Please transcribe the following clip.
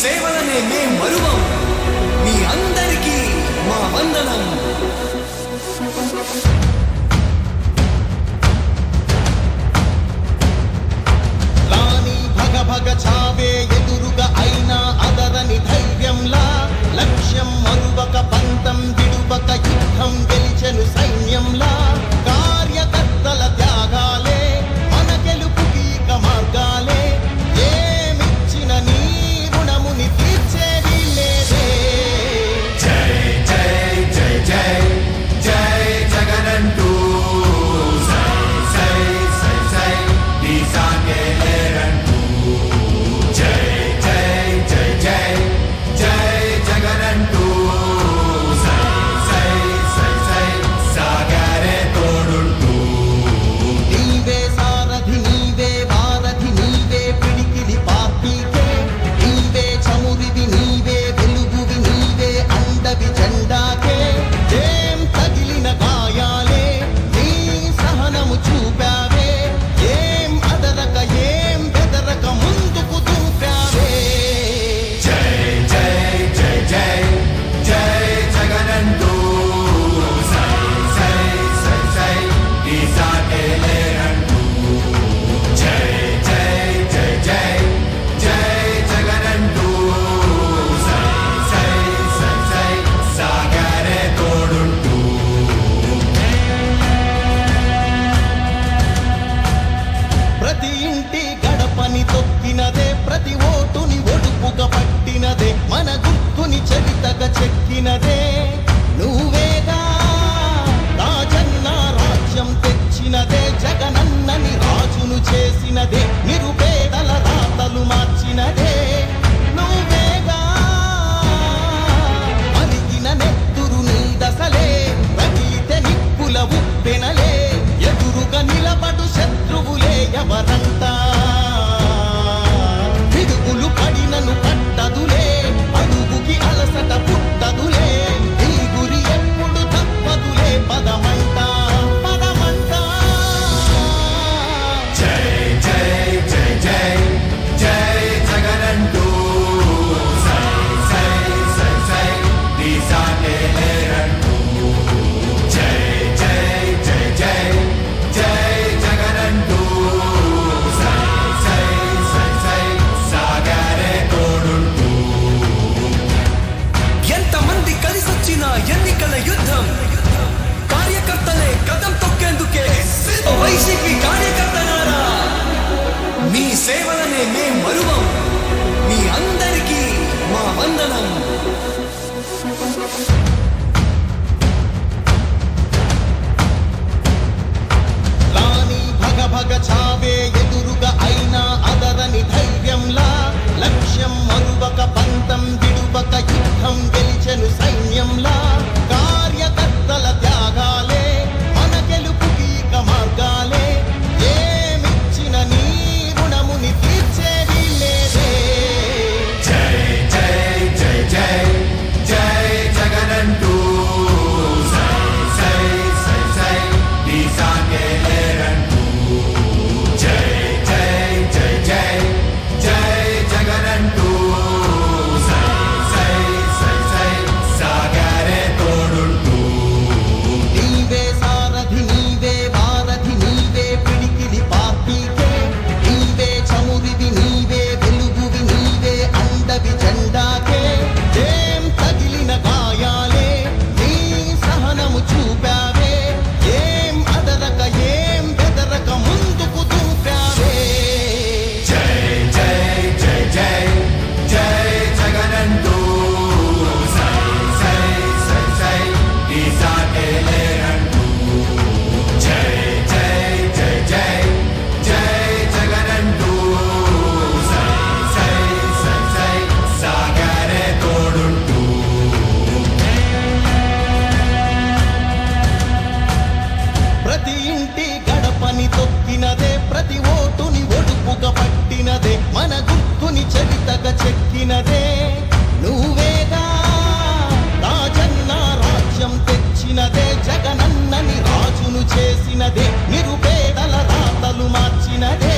సేవలనే మే మరువం. మీ అందరికీ మా వందనం. ఎవరంతా 谁问？జగనన్నని రాజును చేసినదే నిరుపేదల రాతలు మార్చినదే.